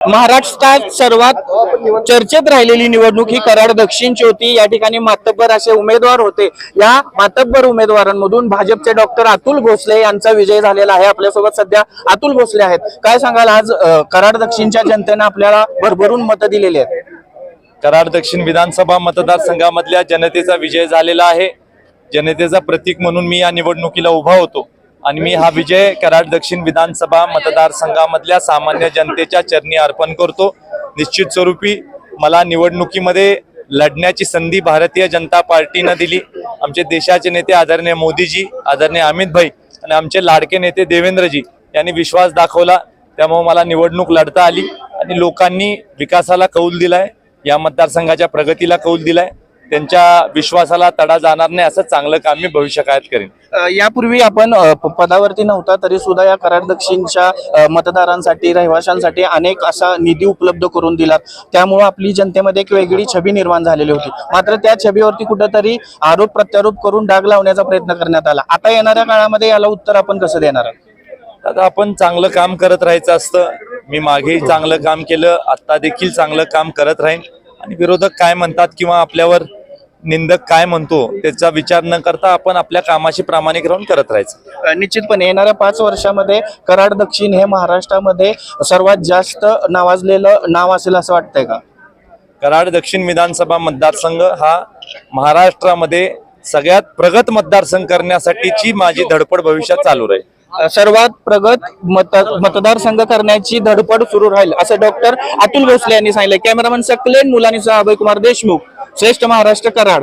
महाराष्ट्रात सर्वात चर्चेत राहिलेली निवडणूक ही कराड दक्षिणची होती. या ठिकाणी मातब्बर असे उमेदवार होते. या मातब्बर उमेदवारांमधून भाजपचे डॉक्टर अतुल भोसले यांचा विजय झालेला आहे. आपल्यासोबत सध्या अतुल भोसले आहेत. काय सांगाल? आज कराड दक्षिणच्या जनतेने आपल्याला भरभरून मतं दिलेली आहेत. कराड दक्षिण विधानसभा मतदारसंघामधल्या जनतेचा विजय झालेला आहे. जनतेचा प्रतीक म्हणून मी या निवडणुकीला उभा होतो. आणि मी हा विजय कराड दक्षिण विधानसभा मतदारसंघामधल्या सामान्य जनतेच्या चरणी अर्पण करतो. निश्चित स्वरूपी मला निवडणुकीमध्ये लढण्याची संधी भारतीय जनता पार्टीनं दिली. आमचे देशाचे नेते आदरणीय मोदीजी आदरणीय अमित भाई आणि आमचे लाडके नेते देवेंद्रजी यांनी विश्वास दाखवला. त्यामुळे मला निवडणूक लढता आली आणि लोकांनी विकासाला कौल दिलाय. या मतदारसंघाच्या प्रगतीला कौल दिलाय. त्यांच्या विश्वासाला तडा जाणार नाही असं चांगलं काम मी भविष्यकाळात करेन. यापूर्वी आपण पदावरती नव्हता तरी सुद्धा या कराड दक्षिणच्या मतदारांसाठी रहिवाशांसाठी अनेक असा निधी उपलब्ध करून दिला त्यामुळे आपली जनतेमध्ये एक वेगळी छबी निर्माण झालेली होती. मात्र त्या छबीवरती कुठेतरी आरोप प्रत्यारोप करून डाग लावण्याचा प्रयत्न करण्यात आला. आता येणाऱ्या काळामध्ये याला उत्तर आपण कसं देणार आहात? आता आपण चांगलं काम करत राहायचं असतं. मी मागेही चांगलं काम केलं. आता देखील चांगलं काम करत राहीन. आणि विरोधक काय म्हणतात किंवा आपल्यावर निंदक काय म्हणतो त्याचा विचार न करता आपण आपल्या कामाशी प्रामाणिक राहून करत राहायचं. निश्चितपणे येणाऱ्या पाच वर्षामध्ये कराड दक्षिण हे महाराष्ट्रामध्ये सर्वात जास्त नावाजलेलं नाव असेल असं वाटतंय का? कराड दक्षिण विधानसभा मतदारसंघ हा महाराष्ट्रामध्ये सगळ्यात प्रगत मतदारसंघ करण्यासाठीची माझी धडपड भविष्यात चालू राहील. अ, सर्वात प्रगत मत मतदारसंघ करण्याची धडपड सुरू राहील असं डॉक्टर अतुल भोसले यांनी सांगितलं कॅमेरामन सकलेन मुलांनी अभय कुमार देशमुख. શ્રેષ્ઠ મહારાષ્ટ્ર કરાડ.